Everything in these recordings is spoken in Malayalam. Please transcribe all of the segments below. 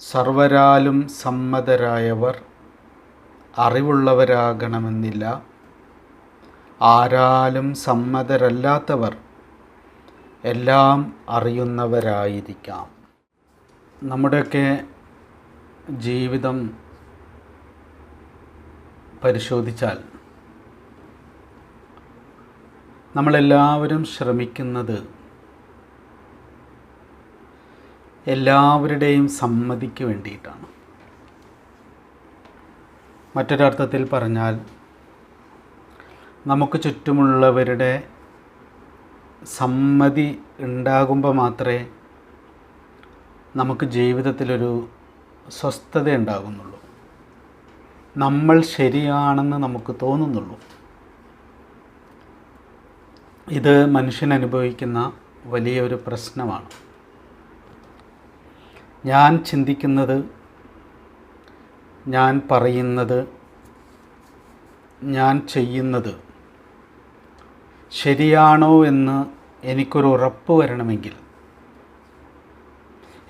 സർവരാലും സമ്മതരായവർ അറിവുള്ളവരാകണമെന്നില്ല. ആരാലും സമ്മതരല്ലാത്തവർ എല്ലാം അറിയുന്നവരായിരിക്കാം. നമ്മുടെയൊക്കെ ജീവിതം പരിശോധിച്ചാൽ നമ്മളെല്ലാവരും ശ്രമിക്കുന്നത് എല്ലാവരുടെയും സമ്മതിക്ക് വേണ്ടിയിട്ടാണ്. മറ്റൊരർത്ഥത്തിൽ പറഞ്ഞാൽ നമുക്ക് ചുറ്റുമുള്ളവരുടെ സമ്മതി ഉണ്ടാകുമ്പോൾ മാത്രമേ നമുക്ക് ജീവിതത്തിലൊരു സ്വസ്ഥത ഉണ്ടാകുന്നുള്ളൂ. നമ്മൾ ശരിയാണെന്ന് നമുക്ക് തോന്നുന്നുള്ളൂ. ഇത് മനുഷ്യൻ അനുഭവിക്കുന്ന വലിയൊരു പ്രശ്നമാണ്. ഞാൻ ചിന്തിക്കുന്നത് ഞാൻ പറയുന്നത് ഞാൻ ചെയ്യുന്നത് ശരിയാണോ എന്ന് എനിക്കൊരു ഉറപ്പ് വരണമെങ്കിൽ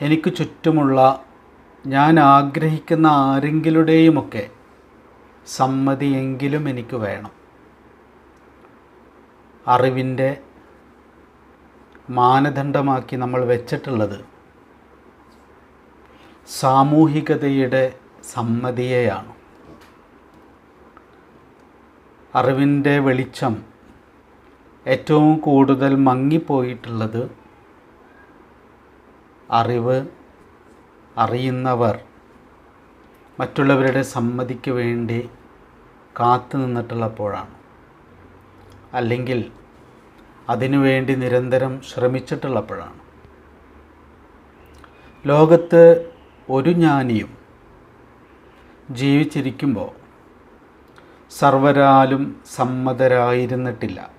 എനിക്ക് ചുറ്റുമുള്ള ഞാൻ ആഗ്രഹിക്കുന്ന ആരെങ്കിലുടെയുമൊക്കെ സമ്മതിയെങ്കിലും എനിക്ക് വേണം. അറിവിന്റെ മാനദണ്ഡമാക്കി നമ്മൾ വെച്ചിട്ടുള്ളത് സാമൂഹികതയുടെ സമ്മതിയെയാണ്. അറിവിന്റെ വെളിച്ചം ഏറ്റവും കൂടുതൽ മങ്ങിപ്പോയിട്ടുള്ളത് അറിവ് അറിയുന്നവർ മറ്റുള്ളവരുടെ സമ്മതിക്ക് വേണ്ടി കാത്തു നിന്നിട്ടുള്ളപ്പോഴാണ്. അല്ലെങ്കിൽ അതിനുവേണ്ടി നിരന്തരം ശ്രമിച്ചിട്ടുള്ളപ്പോഴാണ്. ലോകത്ത് ഒരു ജ്ഞാനിയും ജീവിച്ചിരിക്കുമ്പോൾ സർവരാലും സമ്മതരായിരുന്നിട്ടില്ല.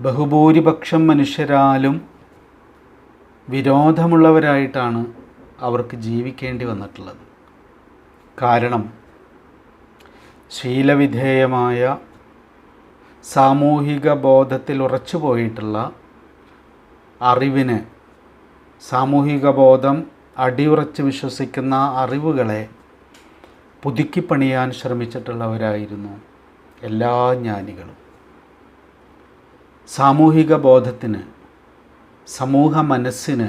ബഹുഭൂരിപക്ഷം മനുഷ്യരാലും വിരോധമുള്ളവരായിട്ടാണ് അവർക്ക് ജീവിക്കേണ്ടി വന്നിട്ടുള്ളത്. കാരണം ശീലവിധേയമായ സാമൂഹിക ബോധത്തിൽ ഉറച്ചു പോയിട്ടുള്ള അറിവിന് സാമൂഹിക ബോധം അടിയുറച്ച് വിശ്വസിക്കുന്ന അറിവുകളെ പുതുക്കിപ്പണിയാൻ ശ്രമിച്ചിട്ടുള്ളവരായിരുന്നു എല്ലാ ജ്ഞാനികളും. സാമൂഹിക ബോധത്തിന് സമൂഹ മനസ്സിന്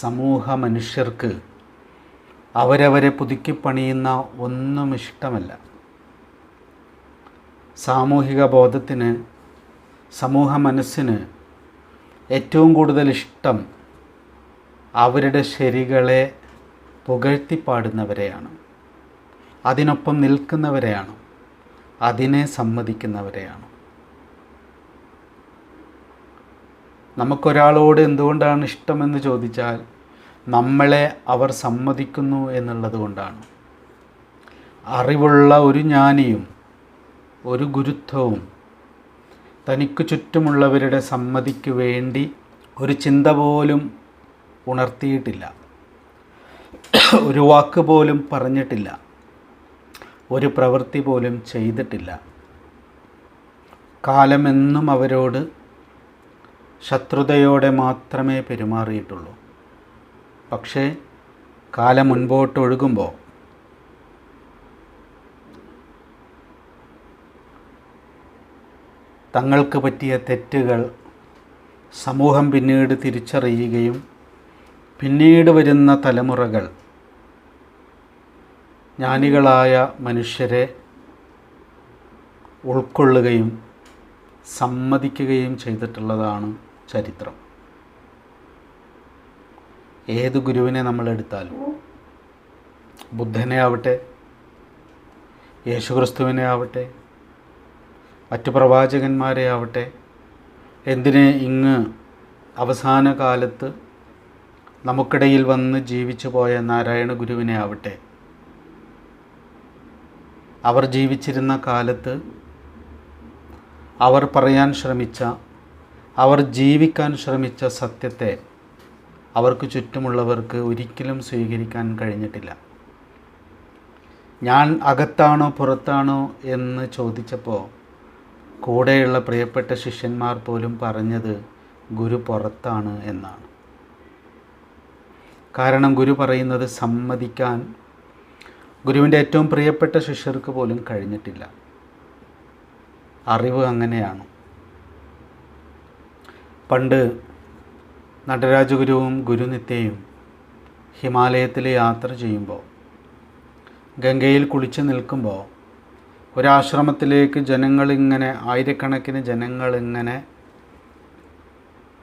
സമൂഹ മനുഷ്യർക്ക് അവരവരെ പുതുക്കിപ്പണിയുന്ന ഒന്നും ഇഷ്ടമല്ല. സാമൂഹിക ബോധത്തിന് സമൂഹ മനസ്സിന് ഏറ്റവും കൂടുതൽ ഇഷ്ടം അവരുടെ ശരികളെ പുകഴ്ത്തിപ്പാടുന്നവരെയാണ് അതിനൊപ്പം നിൽക്കുന്നവരെയാണ്. അതിനെ സമ്മതിക്കുന്നവരെയാണ്. നമുക്കൊരാളോട് എന്തുകൊണ്ടാണ് ഇഷ്ടമെന്ന് ചോദിച്ചാൽ നമ്മളെ അവർ സമ്മതിക്കുന്നു എന്നുള്ളത് കൊണ്ടാണ്. അറിവുള്ള ഒരു ജ്ഞാനിയും ഒരു ഗുരുത്വവും തനിക്ക് ചുറ്റുമുള്ളവരുടെ സമ്മതിക്ക് വേണ്ടി ഒരു ചിന്ത പോലും ഉണർത്തിയിട്ടില്ല. ഒരു വാക്ക് പോലും പറഞ്ഞിട്ടില്ല. ഒരു പ്രവൃത്തി പോലും ചെയ്തിട്ടില്ല. കാലമെന്നും അവരോട് ശത്രുതയോടെ മാത്രമേ പെരുമാറിയിട്ടുള്ളൂ. പക്ഷേ കാലം മുൻപോട്ട് ഒഴുകുമ്പോൾ തങ്ങൾക്ക് പറ്റിയ തെറ്റുകൾ സമൂഹം പിന്നീട് തിരിച്ചറിയുകയും പിന്നീട് വരുന്ന തലമുറകൾ ജ്ഞാനികളായ മനുഷ്യരെ ഉൾക്കൊള്ളുകയും സമ്മതിക്കുകയും ചെയ്തിട്ടുള്ളതാണ് ചരിത്രം. ഏത് ഗുരുവിനെ നമ്മൾ എടുത്താലും ബുദ്ധനെ ആവട്ടെ യേശുക്രിസ്തുവിനെ ആവട്ടെ മറ്റു പ്രവാചകന്മാരെ ആവട്ടെ എന്തിനെ ഇങ്ങ് അവസാന കാലത്ത് നമുക്കിടയിൽ വന്ന് ജീവിച്ചു പോയ നാരായണ ഗുരുവിനെ ആവട്ടെ. അവർ ജീവിച്ചിരുന്ന കാലത്ത് അവർ പറയാൻ ശ്രമിച്ച അവർ ജീവിക്കാൻ ശ്രമിച്ച സത്യത്തെ അവർക്ക് ചുറ്റുമുള്ളവർക്ക് ഒരിക്കലും സ്വീകരിക്കാൻ കഴിഞ്ഞിട്ടില്ല. ഞാൻ അകത്താണോ പുറത്താണോ എന്ന് ചോദിച്ചപ്പോൾ കൂടെയുള്ള പ്രിയപ്പെട്ട ശിഷ്യന്മാർ പോലും പറഞ്ഞത് ഗുരു പുറത്താണ് എന്നാണ്. കാരണം ഗുരു പറയുന്നത് സമ്മതിക്കാൻ ഗുരുവിന്റെ ഏറ്റവും പ്രിയപ്പെട്ട ശിഷ്യർക്ക് പോലും കഴിഞ്ഞിട്ടില്ല. അറിവ് അങ്ങനെയാണ്. പണ്ട് നടരാജഗുരുവും ഗുരുനിത്യയും ഹിമാലയത്തിൽ യാത്ര ചെയ്യുമ്പോൾ ഗംഗയിൽ കുളിച്ച് നിൽക്കുമ്പോൾ ഒരാശ്രമത്തിലേക്ക് ജനങ്ങളിങ്ങനെ ആയിരക്കണക്കിന് ജനങ്ങളിങ്ങനെ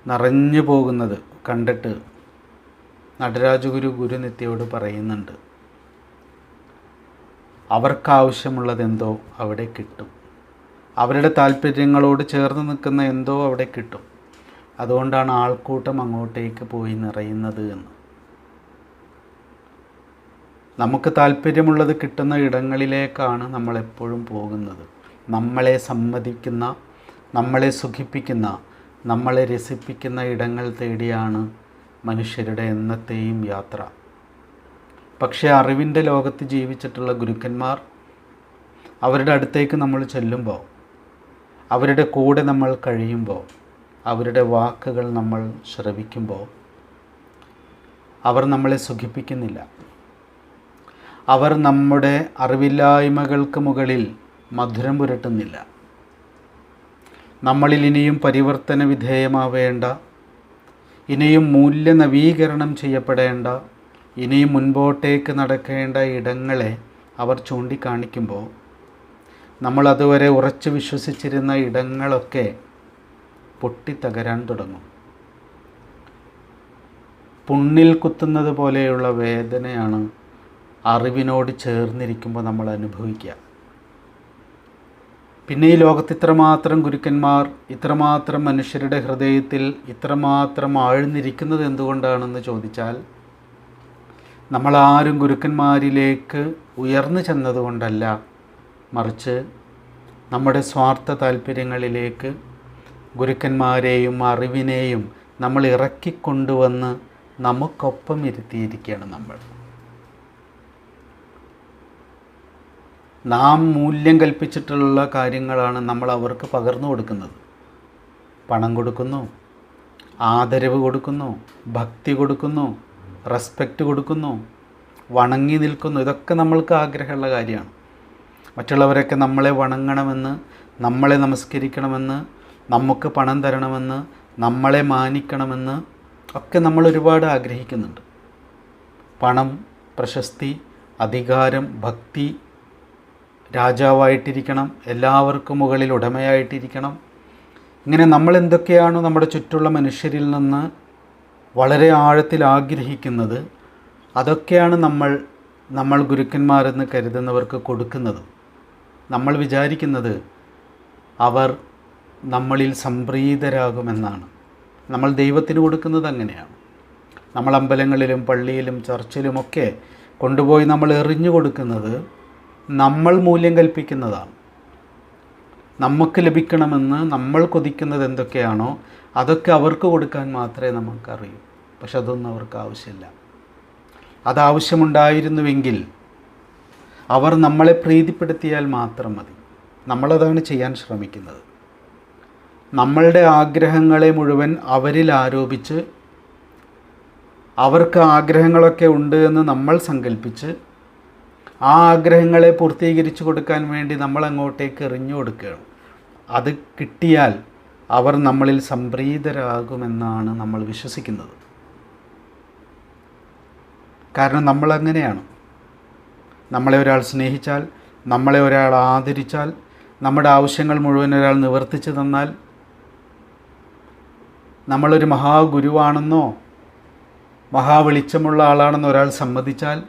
നിറഞ്ഞു പോകുന്നത് കണ്ടിട്ട് നടരാജഗുരു ഗുരുനിത്യയോട് പറയുന്നുണ്ട്. അവർക്കാവശ്യമുള്ളതെന്തോ അവിടെ കിട്ടും. അവരുടെ താല്പര്യങ്ങളോട് ചേർന്ന് നിൽക്കുന്ന എന്തോ അവിടെ കിട്ടും. അതുകൊണ്ടാണ് ആൾക്കൂട്ടം അങ്ങോട്ടേക്ക് പോയി നിറയുന്നത് എന്ന്. നമുക്ക് താല്പര്യമുള്ളത് കിട്ടുന്ന ഇടങ്ങളിലേക്കാണ് നമ്മളെപ്പോഴും പോകുന്നത്. നമ്മളെ സമ്മതിക്കുന്ന നമ്മളെ സുഖിപ്പിക്കുന്ന നമ്മളെ രസിപ്പിക്കുന്ന ഇടങ്ങൾ തേടിയാണ് മനുഷ്യരുടെ എന്നത്തെയും യാത്ര. പക്ഷേ അറിവിന്റെ ലോകത്ത് ജീവിച്ചിട്ടുള്ള ഗുരുക്കന്മാർ അവരുടെ അടുത്തേക്ക് നമ്മൾ ചെല്ലുമ്പോൾ അവരുടെ കൂടെ നമ്മൾ കഴിയുമ്പോൾ അവരുടെ വാക്കുകൾ നമ്മൾ ശ്രവിക്കുമ്പോൾ അവർ നമ്മളെ സുഖിപ്പിക്കുന്നില്ല. അവർ നമ്മുടെ അറിവില്ലായ്മകൾക്ക് മുകളിൽ മധുരം പുരട്ടുന്നില്ല. നമ്മളിൽ ഇനിയും പരിവർത്തന വിധേയമാവേണ്ട ഇനിയും മൂല്യനവീകരണം ചെയ്യപ്പെടേണ്ട ഇനിയും മുൻപോട്ടേക്ക് നടക്കേണ്ട ഇടങ്ങളെ അവർ ചൂണ്ടിക്കാണിക്കുമ്പോൾ നമ്മൾ അതുവരെ ഉറച്ചു വിശ്വസിച്ചിരുന്ന ഇടങ്ങളൊക്കെ പൊട്ടിത്തകരാൻ തുടങ്ങും. പുണ്ണിൽ കുത്തുന്നത് പോലെയുള്ള വേദനയാണ് അറിവിനോട് ചേർന്നിരിക്കുമ്പോൾ നമ്മൾ അനുഭവിക്കുക. പിന്നെ ഈ ലോകത്ത് ഇത്രമാത്രം ഗുരുക്കന്മാർ ഇത്രമാത്രം മനുഷ്യരുടെ ഹൃദയത്തിൽ ഇത്രമാത്രം ആഴ്ന്നിരിക്കുന്നത് എന്തുകൊണ്ടാണെന്ന് ചോദിച്ചാൽ നമ്മളാരും ഗുരുക്കന്മാരിലേക്ക് ഉയർന്നു ചെന്നതുകൊണ്ടല്ല. മറിച്ച് നമ്മുടെ സ്വാർത്ഥ താല്പര്യങ്ങളിലേക്ക് ഗുരുക്കന്മാരെയും അറിവിനെയും നമ്മൾ ഇറക്കിക്കൊണ്ടുവന്ന് നമുക്കൊപ്പം ഇരുത്തിയിരിക്കുകയാണ് നമ്മൾ. നാം മൂല്യം കൽപ്പിച്ചിട്ടുള്ള കാര്യങ്ങളാണ് നമ്മൾ അവർക്ക് പകർന്നു കൊടുക്കുന്നത്. പണം കൊടുക്കുന്നു ആദരവ് കൊടുക്കുന്നു ഭക്തി കൊടുക്കുന്നു റെസ്പെക്റ്റ് കൊടുക്കുന്നു വണങ്ങി നിൽക്കുന്നു. ഇതൊക്കെ നമ്മൾക്ക് ആഗ്രഹമുള്ള കാര്യമാണ്. മറ്റുള്ളവരൊക്കെ നമ്മളെ വണങ്ങണമെന്ന് നമ്മളെ നമസ്കരിക്കണമെന്ന് നമുക്ക് പണം തരണമെന്ന് നമ്മളെ മാനിക്കണമെന്ന് ഒക്കെ നമ്മൾ ഒരുപാട് ആഗ്രഹിക്കുന്നുണ്ട്. പണം പ്രശസ്തി അധികാരം ഭക്തി രാജാവായിട്ടിരിക്കണം എല്ലാവർക്കും മുകളിൽ ഉടമയായിട്ടിരിക്കണം. ഇങ്ങനെ നമ്മൾ എന്തൊക്കെയാണോ നമ്മുടെ ചുറ്റുള്ള മനുഷ്യരിൽ നിന്ന് വളരെ ആഴത്തിൽ ആഗ്രഹിക്കുന്നത് അതൊക്കെയാണ് നമ്മൾ നമ്മൾ ഗുരുക്കന്മാരെന്ന് കരുതുന്നവർക്ക് കൊടുക്കുന്നത്. നമ്മൾ വിചാരിക്കുന്നത് അവർ നമ്മളിൽ സംപ്രീതരാകുമെന്നാണ്. നമ്മൾ ദൈവത്തിന് കൊടുക്കുന്നത് അങ്ങനെയാണ്. നമ്മൾ അമ്പലങ്ങളിലും പള്ളിയിലും ചർച്ചിലുമൊക്കെ കൊണ്ടുപോയി നമ്മൾ എറിഞ്ഞു കൊടുക്കുന്നത് നമ്മൾ മൂല്യം കൽപ്പിക്കുന്നതാണ്. നമുക്ക് ലഭിക്കണമെന്ന് നമ്മൾ കൊതിക്കുന്നത് എന്തൊക്കെയാണോ അതൊക്കെ അവർക്ക് കൊടുക്കാൻ മാത്രമേ നമുക്കറിയൂ. പക്ഷെ അതൊന്നും അവർക്ക് ആവശ്യമില്ല. അതാവശ്യമുണ്ടായിരുന്നുവെങ്കിൽ അവർ നമ്മളെ പ്രീതിപ്പെടുത്തിയാൽ മാത്രം മതി. നമ്മളതാണ് ചെയ്യാൻ ശ്രമിക്കുന്നത്. നമ്മളുടെ ആഗ്രഹങ്ങളെ മുഴുവൻ അവരിൽ ആരോപിച്ച് അവർക്ക് ആഗ്രഹങ്ങളൊക്കെ ഉണ്ട് എന്ന് നമ്മൾ സങ്കല്പിച്ച് ആ ആഗ്രഹങ്ങളെ പൂർത്തീകരിച്ചു കൊടുക്കാൻ വേണ്ടി നമ്മൾ അങ്ങോട്ടേക്ക് എറിഞ്ഞു കൊടുക്കുകയാണ്. അത് കിട്ടിയാൽ അവർ നമ്മളിൽ സംപ്രീതരാകുമെന്നാണ് നമ്മൾ വിശ്വസിക്കുന്നത്. കാരണം നമ്മളങ്ങനെയാണ്. നമ്മളെ ഒരാൾ സ്നേഹിച്ചാൽ നമ്മളെ ഒരാൾ ആദരിച്ചാൽ നമ്മുടെ ആവശ്യങ്ങൾ മുഴുവൻ ഒരാൾ നിവർത്തിച്ചു തന്നാൽ നമ്മളൊരു മഹാഗുരുവാണെന്നോ മഹാവെളിച്ചമുള്ള ആളാണെന്നോ ഒരാൾ സമ്മതിച്ചാൽ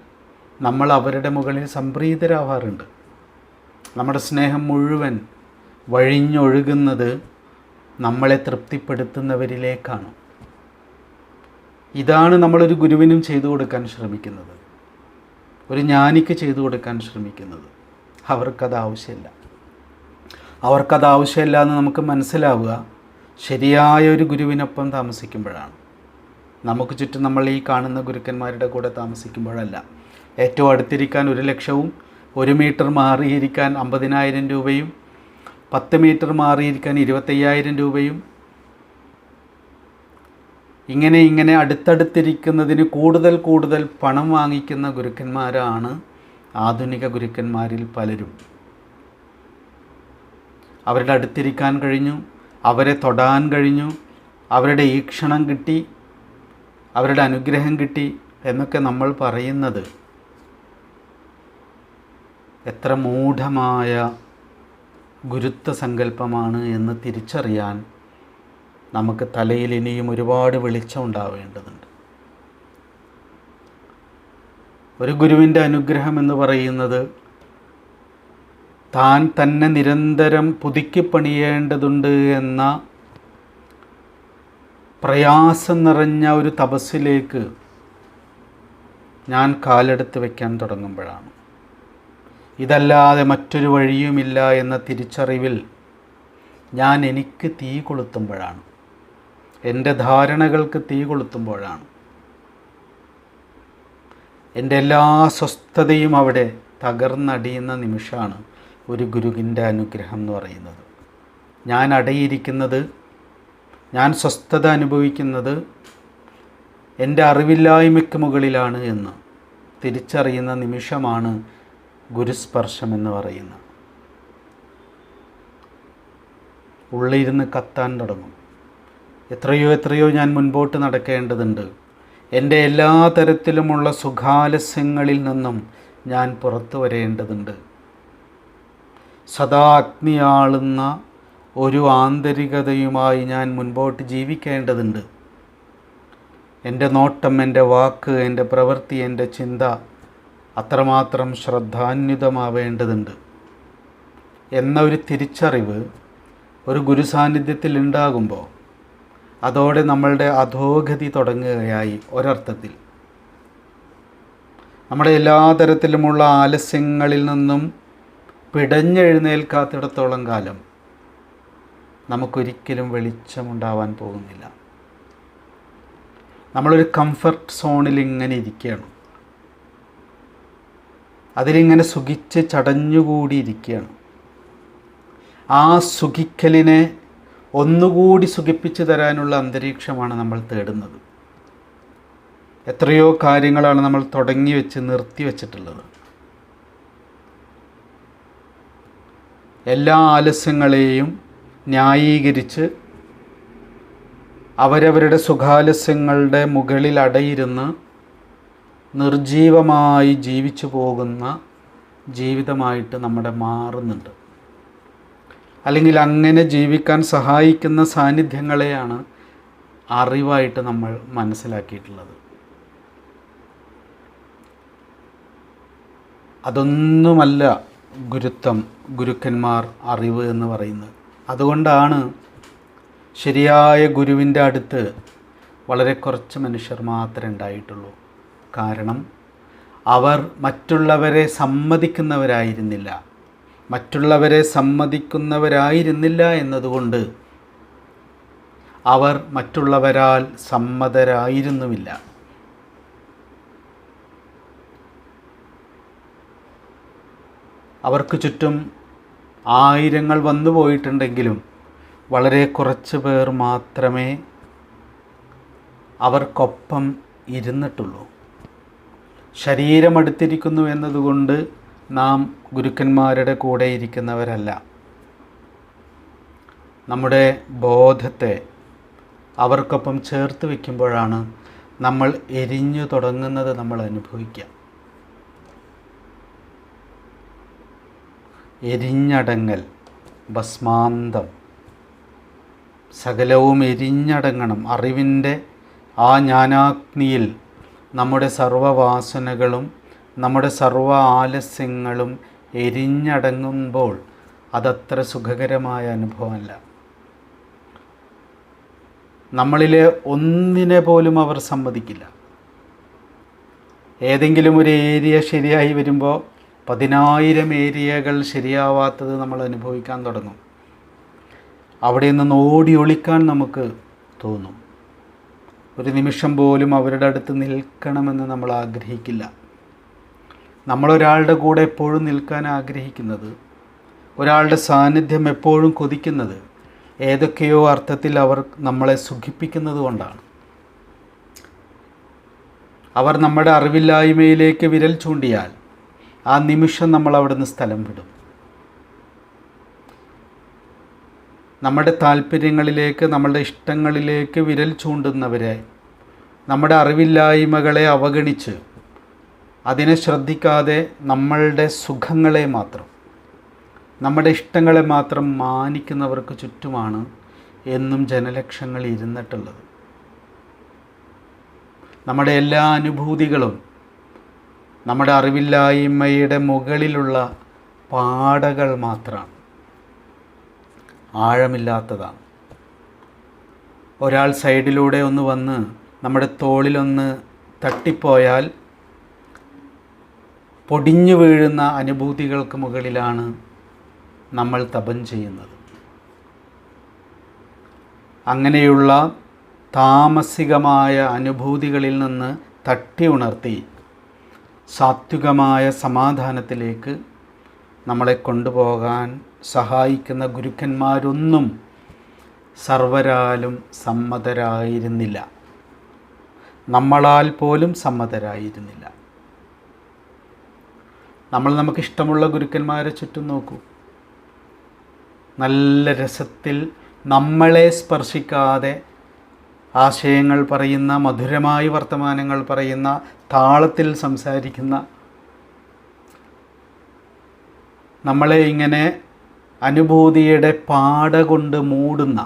നമ്മൾ അവരുടെ മുകളിൽ സംപ്രീതരാവാറുണ്ട്. നമ്മുടെ സ്നേഹം മുഴുവൻ വഴിഞ്ഞൊഴുകുന്നത് നമ്മളെ തൃപ്തിപ്പെടുത്തുന്നവരിലേക്കാണ്. ഇതാണ് നമ്മളൊരു ഗുരുവിനും ചെയ്തു കൊടുക്കാൻ ശ്രമിക്കുന്നത്. ഒരു ജ്ഞാനിക്ക് ചെയ്തു കൊടുക്കാൻ ശ്രമിക്കുന്നത്. അവർക്കത് ആവശ്യമില്ല. അവർക്കത് ആവശ്യമില്ല എന്ന് നമുക്ക് മനസ്സിലാവുക ശരിയായ ഒരു ഗുരുവിനൊപ്പം താമസിക്കുമ്പോഴാണ്. നമുക്ക് ചുറ്റും നമ്മൾ ഈ കാണുന്ന ഗുരുക്കന്മാരുടെ കൂടെ താമസിക്കുമ്പോഴല്ല. ഏറ്റവും അടുത്തിരിക്കാൻ ഒരു ലക്ഷവും ഒരു മീറ്റർ മാറിയിരിക്കാൻ അമ്പതിനായിരം രൂപയും പത്ത് മീറ്റർ മാറിയിരിക്കാൻ ഇരുപത്തയ്യായിരം രൂപയും. ഇങ്ങനെ ഇങ്ങനെ അടുത്തടുത്തിരിക്കുന്നതിന് കൂടുതൽ കൂടുതൽ പണം വാങ്ങിക്കുന്ന ഗുരുക്കന്മാരാണ് ആധുനിക ഗുരുക്കന്മാരിൽ പലരും. അവരുടെ അടുത്തിരിക്കാൻ കഴിഞ്ഞു അവരെ തൊടാൻ കഴിഞ്ഞു അവരുടെ ഈക്ഷണം കിട്ടി അവരുടെ അനുഗ്രഹം കിട്ടി എന്നൊക്കെ നമ്മൾ പറയുന്നത് എത്ര മൂഢമായ ഗുരുത്വ സങ്കല്പമാണ് എന്ന് തിരിച്ചറിയാൻ നമുക്ക് തലയിൽ ഇനിയും ഒരുപാട് വെളിച്ചം ഉണ്ടാവേണ്ടതുണ്ട്. ഒരു ഗുരുവിന്റെ അനുഗ്രഹം എന്ന് പറയുന്നത് താൻ തന്നെ നിരന്തരം പുതുക്കി പണിയേണ്ടതുണ്ട് എന്ന പ്രയാസം നിറഞ്ഞ ഒരു തപസ്സിലേക്ക് ഞാൻ കാലെടുത്ത് വയ്ക്കാൻ തുടങ്ങുമ്പോഴാണ്. ഇതല്ലാതെ മറ്റൊരു വഴിയുമില്ല എന്ന തിരിച്ചറിവിൽ ഞാൻ എനിക്ക് തീ കൊളുത്തുമ്പോഴാണ്. എന്റെ ധാരണകൾക്ക് തീ കൊളുത്തുമ്പോഴാണ്. എന്റെ എല്ലാ സ്വസ്ഥതയും അവിടെ തകർന്നടിയുന്ന നിമിഷമാണ് ഒരു ഗുരുവിന്റെ അനുഗ്രഹം എന്ന് പറയുന്നത്. ഞാൻ അടയിരിക്കുന്നത് ഞാൻ സ്വസ്ഥത അനുഭവിക്കുന്നത് എന്റെ അറിവില്ലായ്മയ്ക്ക് മുകളിലാണ് എന്ന് തിരിച്ചറിയുന്ന നിമിഷമാണ് ഗുരുസ്പർശം എന്ന് പറയുന്നത് ഉള്ളിരുന്ന് കത്താൻ തുടങ്ങും. എത്രയോ എത്രയോ ഞാൻ മുൻപോട്ട് നടക്കേണ്ടതുണ്ട്. എന്റെ എല്ലാ തരത്തിലുമുള്ള സുഖാലസ്യങ്ങളിൽ നിന്നും ഞാൻ പുറത്തു വരേണ്ടതുണ്ട്. സദാ അഗ്നിയാളുന്ന ഒരു ആന്തരികതയുമായി ഞാൻ മുൻപോട്ട് ജീവിക്കേണ്ടതുണ്ട്. എന്റെ നോട്ടം എന്റെ വാക്ക് എന്റെ പ്രവൃത്തി എന്റെ ചിന്ത അത്രമാത്രം ശ്രദ്ധാന്വിതമാവേണ്ടതുണ്ട്. എന്ന ഒരു തിരിച്ചറിവ് ഒരു ഗുരുസാന്നിധ്യത്തിൽ ഉണ്ടാകുമ്പോൾ അതോടെ നമ്മളുടെ അധോഗതി തുടങ്ങുകയായി ഒരർത്ഥത്തിൽ. നമ്മുടെ എല്ലാ തരത്തിലുമുള്ള ആലസ്യങ്ങളിൽ നിന്നും പിടഞ്ഞെഴുന്നേൽക്കാത്തിടത്തോളം കാലം നമുക്കൊരിക്കലും വെളിച്ചമുണ്ടാവാൻ പോകുന്നില്ല. നമ്മളൊരു കംഫർട്ട് സോണിൽ ഇങ്ങനെ ഇരിക്കുകയാണ്. അതിലിങ്ങനെ സുഖിച്ച് ചടഞ്ഞുകൂടിയിരിക്കുകയാണ്. ആ സുഖിക്കലിനെ ഒന്നുകൂടി സുഖിപ്പിച്ചു തരാനുള്ള അന്തരീക്ഷമാണ് നമ്മൾ തേടുന്നത്. എത്രയോ കാര്യങ്ങളാണ് നമ്മൾ തുടങ്ങി വെച്ച് നിർത്തി വച്ചിട്ടുള്ളത്. എല്ലാ ആലസ്യങ്ങളെയും ന്യായീകരിച്ച് അവരവരുടെ സുഖാലസ്യങ്ങളുടെ മുകളിൽ അടയിരുന്ന് നിർജീവമായി ജീവിച്ചു പോകുന്ന ജീവിതമായിട്ട് നമ്മുടെ മാറുന്നുണ്ട്. അല്ലെങ്കിൽ അങ്ങനെ ജീവിക്കാൻ സഹായിക്കുന്ന സാന്നിധ്യങ്ങളെയാണ് അറിവായിട്ട് നമ്മൾ മനസ്സിലാക്കിയിട്ടുള്ളത്. അതൊന്നുമല്ല ഗുരുത്വം ഗുരുക്കന്മാർ അറിവ് എന്ന് പറയുന്നത്. അതുകൊണ്ടാണ് ശരിയായ ഗുരുവിന്റെ അടുത്ത് വളരെ കുറച്ച് മനുഷ്യർ മാത്രമേ ഉണ്ടായിട്ടുള്ളൂ. കാരണം അവർ മറ്റുള്ളവരെ സമ്മതിക്കുന്നവരായിരുന്നില്ല. മറ്റുള്ളവരെ സമ്മതിക്കുന്നവരായിരുന്നില്ല എന്നതുകൊണ്ട് അവർ മറ്റുള്ളവരാൽ സമ്മതരായിരുന്നുമില്ല. അവർക്ക് ചുറ്റും ആയിരങ്ങൾ വന്നു പോയിട്ടുണ്ടെങ്കിലും വളരെ കുറച്ച് പേർ മാത്രമേ അവർക്കൊപ്പം ഇരുന്നിട്ടുള്ളൂ. ശരീരം അടുത്തിരിക്കുന്നു എന്നതുകൊണ്ട് നാം ഗുരുക്കന്മാരുടെ കൂടെ ഇരിക്കുന്നവരല്ല. നമ്മുടെ ബോധത്തെ അവർക്കൊപ്പം ചേർത്ത് വയ്ക്കുമ്പോഴാണ് നമ്മൾ എരിഞ്ഞു തുടങ്ങുന്നത് നമ്മൾ അനുഭവിക്കുക. എരിഞ്ഞടങ്ങൽ ഭസ്മാന്തം. സകലവും എരിഞ്ഞടങ്ങണം. അറിവിന്റെ ആ ജ്ഞാനാഗ്നിയിൽ നമ്മുടെ സർവവാസനകളും നമ്മുടെ സർവ ആലസ്യങ്ങളും എരിഞ്ഞടങ്ങുമ്പോൾ അതത്ര സുഖകരമായ അനുഭവമല്ല. നമ്മളിലെ ഒന്നിനെ പോലും അവർ സമ്മതിക്കില്ല. ഏതെങ്കിലും ഒരു ഏരിയ ശരിയായി വരുമ്പോൾ പതിനായിരം ഏരിയകൾ ശരിയാവാത്തത് നമ്മൾ അനുഭവിക്കാൻ തുടങ്ങും. അവിടെ നിന്ന് ഓടി ഒളിക്കാൻ നമുക്ക് തോന്നും. ഒരു നിമിഷം പോലും അവരുടെ അടുത്ത് നിൽക്കണമെന്ന് നമ്മൾ ആഗ്രഹിക്കില്ല. നമ്മളൊരാളുടെ കൂടെ എപ്പോഴും നിൽക്കാൻ ആഗ്രഹിക്കുന്നത് ഒരാളുടെ സാന്നിധ്യം എപ്പോഴും കൊതിക്കുന്നത് ഏതൊക്കെയോ അർത്ഥത്തിൽ അവർ നമ്മളെ സുഖിപ്പിക്കുന്നത് കൊണ്ടാണ്. അവർ നമ്മുടെ അറിവില്ലായ്മയിലേക്ക് വിരൽ ചൂണ്ടിയാൽ ആ നിമിഷം നമ്മൾ അവിടുന്ന് സ്ഥലം വിടും. നമ്മുടെ താല്പര്യങ്ങളിലേക്ക് നമ്മളുടെ ഇഷ്ടങ്ങളിലേക്ക് വിരൽ ചൂണ്ടുന്നവരെ നമ്മുടെ അറിവില്ലായ്മകളെ അവഗണിച്ച് അതിനെ ശ്രദ്ധിക്കാതെ നമ്മളുടെ സുഖങ്ങളെ മാത്രം നമ്മുടെ ഇഷ്ടങ്ങളെ മാത്രം മാനിക്കുന്നവർക്ക് ചുറ്റുമാണ് എന്നും ജനലക്ഷങ്ങൾ ഇരുന്നിട്ടുള്ളത്. നമ്മുടെ എല്ലാ അനുഭൂതികളും നമ്മുടെ അറിവില്ലായ്മയുടെ മുകളിലുള്ള പാടകൾ മാത്രമാണ് ആഴമില്ലാത്തതാണ്. ഒരാൾ സൈഡിലൂടെ ഒന്ന് വന്ന് നമ്മുടെ തോളിലൊന്ന് തട്ടിപ്പോയാൽ പൊടിഞ്ഞു വീഴുന്ന അനുഭൂതികൾക്ക് മുകളിലാണ് നമ്മൾ തപം ചെയ്യുന്നത്. അങ്ങനെയുള്ള താമസികമായ അനുഭൂതികളിൽ നിന്ന് തട്ടി ഉണർത്തി സാത്വികമായ സമാധാനത്തിലേക്ക് നമ്മളെ കൊണ്ടുപോകാൻ സഹായിക്കുന്ന ഗുരുക്കന്മാരൊന്നും സർവരാലും സമ്മതരായിരുന്നില്ല. നമ്മളാൽ പോലും സമ്മതരായിരുന്നില്ല. നമ്മൾ നമുക്ക് ഇഷ്ടമുള്ള ഗുരുക്കന്മാരെ ചുറ്റും നോക്കൂ. നല്ല രസത്തിൽ നമ്മളെ സ്പർശിക്കാതെ ആശയങ്ങൾ പറയുന്ന മധുരമായി വർത്തമാനങ്ങൾ പറയുന്ന താളത്തിൽ സംസാരിക്കുന്ന നമ്മളെ ഇങ്ങനെ അനുഭൂതിയുടെ പാട കൊണ്ട് മൂടുന്ന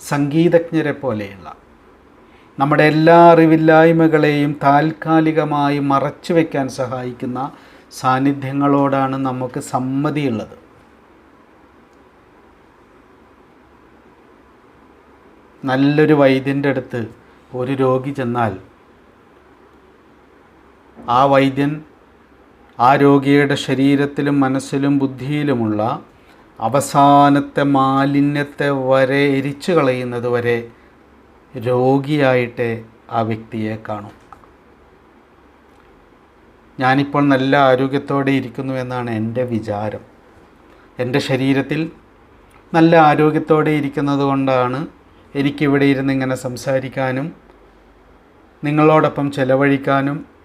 സംഗീതജ്ഞരെ പോലെയുള്ള നമ്മുടെ എല്ലാ അറിവില്ലായ്മകളെയും താൽക്കാലികമായി മറച്ചു വയ്ക്കാൻ സഹായിക്കുന്ന സാന്നിധ്യങ്ങളോടാണ് നമുക്ക് സമ്മതിയുള്ളത്. നല്ലൊരു വൈദ്യന്റെ അടുത്ത് ഒരു രോഗി ചെന്നാൽ ആ വൈദ്യൻ ആ രോഗിയുടെ ശരീരത്തിലും മനസ്സിലും ബുദ്ധിയിലുമുള്ള അവസാനത്തെ മാലിന്യത്തെ വരെ എരിച്ചു കളയുന്നത് വരെ രോഗിയായിട്ടേ ആ വ്യക്തിയെ കാണും. ഞാനിപ്പോൾ നല്ല ആരോഗ്യത്തോടെ ഇരിക്കുന്നു എന്നാണ് എന്റെ വിചാരം. എന്റെ ശരീരത്തിൽ നല്ല ആരോഗ്യത്തോടെ ഇരിക്കുന്നത് കൊണ്ടാണ് എനിക്കിവിടെ ഇരുന്ന് ഇങ്ങനെ സംസാരിക്കാനും നിങ്ങളോടൊപ്പം ചെലവഴിക്കാനും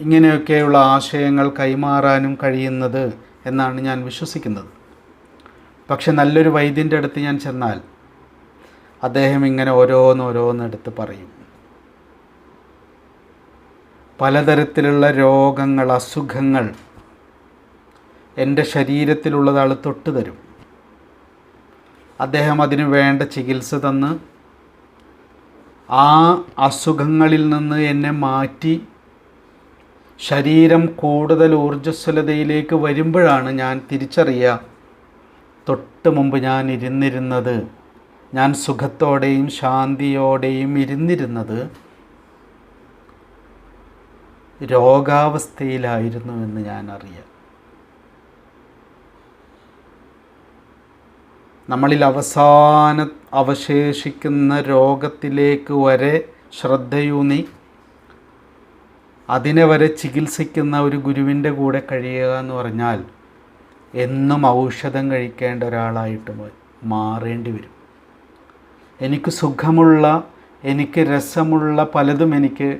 ഇങ്ങനെയൊക്കെയുള്ള ആശയങ്ങൾ കൈമാറാനും കഴിയുന്നത് എന്നാണ് ഞാൻ വിശ്വസിക്കുന്നത്. പക്ഷെ നല്ലൊരു വൈദ്യന്റെ അടുത്ത് ഞാൻ ചെന്നാൽ അദ്ദേഹം ഇങ്ങനെ ഓരോന്നോരോന്നെടുത്ത് പറയും. പലതരത്തിലുള്ള രോഗങ്ങൾ അസുഖങ്ങൾ എന്റെ ശരീരത്തിലുള്ളത് ആൾ തൊട്ട് തരും. അദ്ദേഹം അതിന് വേണ്ട ചികിത്സ തന്ന് ആ അസുഖങ്ങളിൽ നിന്ന് എന്നെ മാറ്റി ശരീരം കൂടുതൽ ഊർജസ്വലതയിലേക്ക് വരുമ്പോഴാണ് ഞാൻ തിരിച്ചറിയുക. തൊട്ട് മുമ്പ് ഞാൻ ഇരുന്നിരുന്നത് ഞാൻ സുഖത്തോടെയും ശാന്തിയോടെയും ഇരുന്നിരുന്നത് രോഗാവസ്ഥയിലായിരുന്നു എന്ന് ഞാൻ അറിയാം. നമ്മളിൽ അവസാന അവശേഷിക്കുന്ന രോഗത്തിലേക്ക് വരെ ശ്രദ്ധയൂന്നി അതിനെ വരെ ചികിത്സിക്കുന്ന ഒരു ഗുരുവിന്റെ കൂടെ കഴിയുക എന്ന് പറഞ്ഞാൽ എന്നും ഔഷധം കഴിക്കേണ്ട ഒരാളായിട്ട് മാറേണ്ടി വരും. എനിക്ക് സുഖമുള്ള എനിക്ക് രസമുള്ള പലതും എനിക്ക്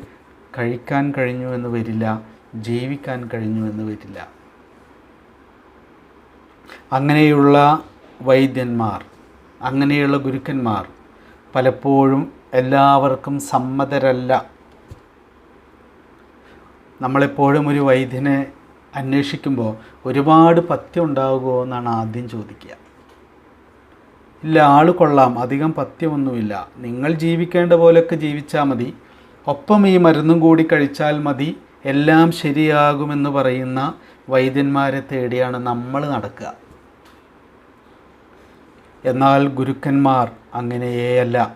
കഴിക്കാൻ കഴിഞ്ഞു എന്ന് വരില്ല ജീവിക്കാൻ കഴിഞ്ഞു എന്ന് വരില്ല. അങ്ങനെയുള്ള വൈദ്യന്മാർ അങ്ങനെയുള്ള ഗുരുക്കന്മാർ പലപ്പോഴും എല്ലാവർക്കും സമ്മതരല്ല. നമ്മളെപ്പോഴും ഒരു വൈദ്യനെ അന്വേഷിക്കുമ്പോൾ ഒരുപാട് പഥ്യം ഉണ്ടാകുമോ എന്നാണ് ആദ്യം ചോദിക്കുക. ഇല്ല ആൾ കൊള്ളാം. അധികം പഥ്യമൊന്നുമില്ല. നിങ്ങൾ ജീവിക്കേണ്ട പോലെയൊക്കെ ജീവിച്ചാൽ മതി. ഒപ്പം ഈ മരുന്നും കൂടി കഴിച്ചാൽ മതി. എല്ലാം ശരിയാകുമെന്ന് പറയുന്ന വൈദ്യന്മാരെ തേടിയാണ് നമ്മൾ നടക്കുക. എന്നാൽ ഗുരുക്കന്മാർ അങ്ങനെയേയല്ല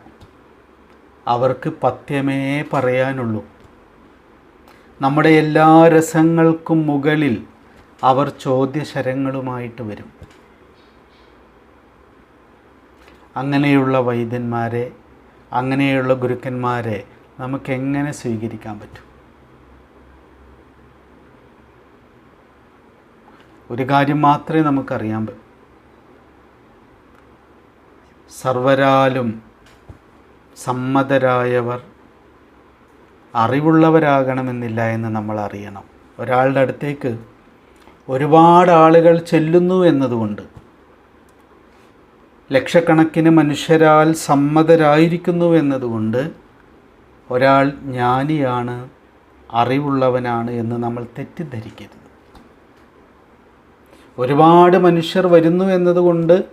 അവർക്ക് പഥ്യമേ പറയാനുള്ളൂ. നമ്മുടെ എല്ലാ രസങ്ങൾക്കും മുകളിൽ അവർ ചോദ്യശരങ്ങളുമായിട്ട് വരും. അങ്ങനെയുള്ള വൈദ്യന്മാരെ അങ്ങനെയുള്ള ഗുരുക്കന്മാരെ നമുക്കെങ്ങനെ സ്വീകരിക്കാൻ പറ്റും? ഒരു കാര്യം മാത്രമേ നമുക്കറിയാൻ പറ്റൂ. സർവരാലും സമ്മതരായവർ അറിവുള്ളവരാകണമെന്നില്ല എന്ന് നമ്മൾ അറിയണം ഒരാളുടെ അടുത്തേക്ക് ഒരുപാട് ആളുകൾ ചെല്ലുന്നു എന്നതുകൊണ്ട് ലക്ഷക്കണക്കിന് മനുഷ്യരാൽ സമ്മതരായിരിക്കുന്നു എന്നതുകൊണ്ട് ഒരാൾ ജ്ഞാനിയാണ് അറിവുള്ളവനാണ് എന്ന് നമ്മൾ തെറ്റിദ്ധരിക്കരുത്. ഒരുപാട് മനുഷ്യർ വരുന്നു എന്നതുകൊണ്ട്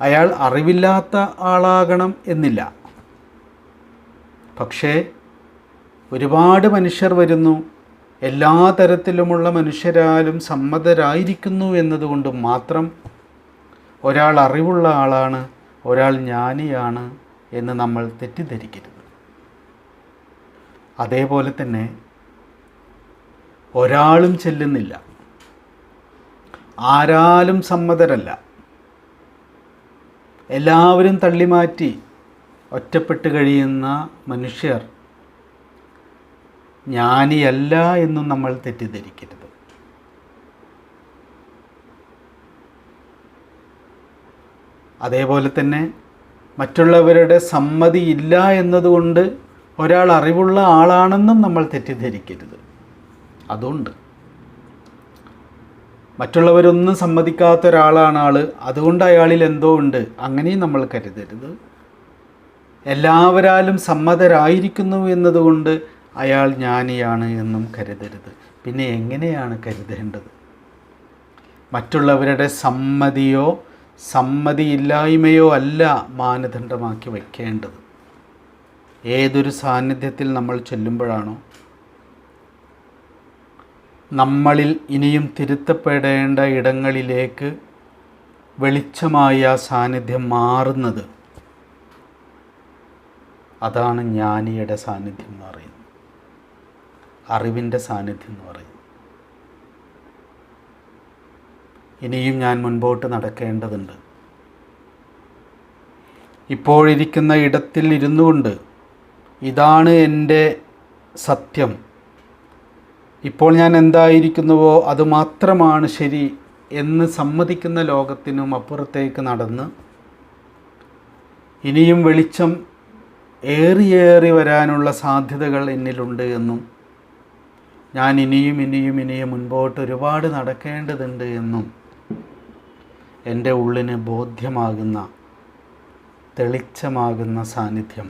അയാൾ അറിവില്ലാത്ത ആളാകണം എന്നില്ല. പക്ഷേ ഒരുപാട് മനുഷ്യർ വരുന്നു. എല്ലാ തരത്തിലുമുള്ള മനുഷ്യരാലും സമ്മതരായിരിക്കുന്നു എന്നതുകൊണ്ട് മാത്രം ഒരാൾ അറിവുള്ള ആളാണ് ഒരാൾ ജ്ഞാനിയാണ് എന്ന് നമ്മൾ തെറ്റിദ്ധരിക്കരുത്. അതേപോലെ തന്നെ ഒരാളും ചെല്ലുന്നില്ല. ആരാലും സമ്മതരല്ല. എല്ലാവരും തള്ളിമാറ്റി ഒറ്റപ്പെട്ട് കഴിയുന്ന മനുഷ്യർ ജ്ഞാനിയല്ല എന്നും നമ്മൾ തെറ്റിദ്ധരിക്കരുത്. അതേപോലെ തന്നെ മറ്റുള്ളവരുടെ സമ്മതി ഇല്ല എന്നതുകൊണ്ട് ഒരാൾ അറിവുള്ള ആളാണെന്നും നമ്മൾ തെറ്റിദ്ധരിക്കരുത്. അതുകൊണ്ട് മറ്റുള്ളവരൊന്നും സമ്മതിക്കാത്ത ഒരാളാണ് ആൾ അതുകൊണ്ട് അയാളിൽ എന്തോ ഉണ്ട്. അങ്ങനെയും നമ്മൾ കരുതരുത്. എല്ലാവരാലും സമ്മതരായിരിക്കുന്നു എന്നതുകൊണ്ട് അയാൾ ജ്ഞാനിയാണ് എന്നും കരുതരുത്. പിന്നെ എങ്ങനെയാണ് കരുതേണ്ടത്? മറ്റുള്ളവരുടെ സമ്മതിയോ സമ്മതിയില്ലായ്മയോ അല്ല മാനദണ്ഡമാക്കി വയ്ക്കേണ്ടത് ഏതൊരു സാന്നിധ്യത്തിൽ നമ്മൾ ചെല്ലുമ്പോഴാണോ? നമ്മളിൽ ഇനിയും തിരുത്തപ്പെടേണ്ട ഇടങ്ങളിലേക്ക് വെളിച്ചമായ സാന്നിധ്യം മാറുന്നത്. അതാണ് ജ്ഞാനിയുടെ സാന്നിധ്യം എന്ന് പറയുന്നത്. അറിവിന്റെ സാന്നിധ്യം എന്ന് പറയും. ഇനിയും ഞാൻ മുൻപോട്ട് നടക്കേണ്ടതുണ്ട്. ഇപ്പോഴിരിക്കുന്ന ഇടത്തിൽ ഇരുന്നു കൊണ്ട് ഇതാണ് എന്റെ സത്യം. ഇപ്പോൾ ഞാൻ എന്തായിരിക്കുന്നുവോ അത് മാത്രമാണ് ശരി എന്ന് സമ്മതിക്കുന്ന ലോകത്തിനും അപ്പുറത്തേക്ക് നടന്ന് ഇനിയും വെളിച്ചം ഏറിയേറി വരാനുള്ള സാധ്യതകൾ എന്നിലുണ്ട് എന്നും ഞാൻ ഇനിയും ഇനിയും ഇനിയും മുൻപോട്ട് ഒരുപാട് നടക്കേണ്ടതുണ്ട് എന്നും എന്റെ ഉള്ളിന് ബോധ്യമാകുന്ന തെളിച്ചമാകുന്ന സാന്നിധ്യം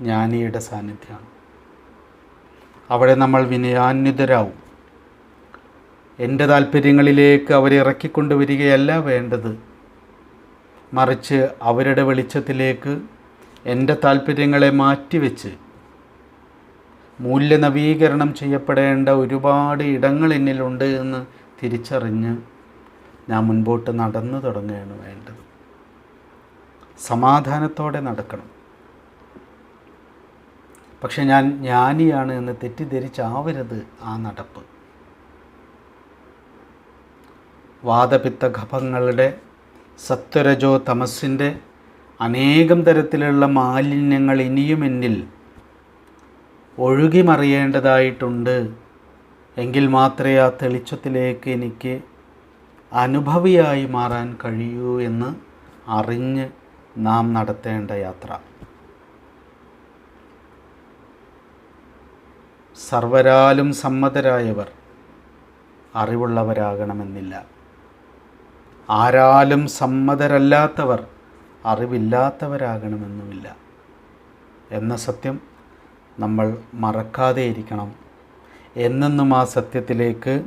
ജ്ഞാനിയുടെ സാന്നിധ്യമാണ്. അവിടെ നമ്മൾ വിനയാന്വിതരാവും. എന്റെ താല്പര്യങ്ങളിലേക്ക് അവരെ ഇറക്കിക്കൊണ്ടുവരികയല്ല വേണ്ടത്. മറിച്ച് അവരുടെ വെളിച്ചത്തിലേക്ക് എന്റെ താല്പര്യങ്ങളെ മാറ്റിവെച്ച് മൂല്യനവീകരണം ചെയ്യപ്പെടേണ്ട ഒരുപാട് ഇടങ്ങൾ എന്നിലുണ്ട് എന്ന് തിരിച്ചറിഞ്ഞ് ഞാൻ മുൻപോട്ട് നടന്നു തുടങ്ങുകയാണ് വേണ്ടത്. സമാധാനത്തോടെ നടക്കണം. പക്ഷെ ഞാൻ ജ്ഞാനിയാണ് എന്ന് തെറ്റിദ്ധരിച്ചാവരുത് ആ നടപ്പ്. വാദപിത്ത ഖഭങ്ങളുടെ സത്വരജോ തമസിന്റെ അനേകം തരത്തിലുള്ള മാലിന്യങ്ങൾ ഇനിയും എന്നിൽ ഒഴുകി മറിയേണ്ടതായിട്ടുണ്ട് എങ്കിൽ മാത്രമേ ആ തെളിച്ചത്തിലേക്ക് എനിക്ക് അനുഭവിയായി മാറാൻ കഴിയൂ എന്ന് അറിഞ്ഞ് നാം നടത്തേണ്ട യാത്ര. സർവരാലും സമ്മതരായവർ അറിവുള്ളവരാകണമെന്നില്ല. ആരാലും സമ്മതരല്ലാത്തവർ അറിവില്ലാത്തവരാകണമെന്നുമില്ല. എന്ന സത്യം നമ്മൾ മറക്കാതെ ഇരിക്കണം. എന്നെന്നും ആ സത്യത്തിലേക്ക്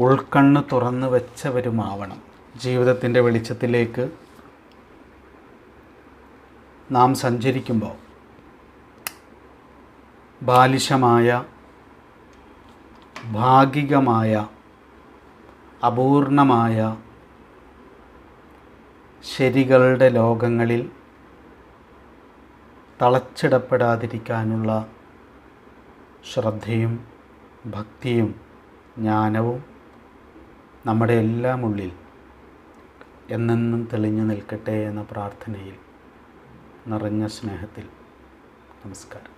ഉൾക്കണ്ണ് തുറന്നു വെച്ചവരുമാവണം. ജീവിതത്തിന്റെ വെളിച്ചത്തിലേക്ക് നാം സഞ്ചരിക്കുമ്പോൾ ബാലിശമായ ഭാഗികമായ അപൂർണമായ ശരികളുടെ ലോകങ്ങളിൽ തളച്ചിടപ്പെടാതിരിക്കാനുള്ള ശ്രദ്ധയും ഭക്തിയും ജ്ഞാനവും നമ്മുടെ എല്ലാം ഉള്ളിൽ എന്നെന്നും തെളിഞ്ഞു നിൽക്കട്ടെ എന്ന പ്രാർത്ഥനയിൽ നിറഞ്ഞ സ്നേഹത്തിൽ നമസ്കാരം.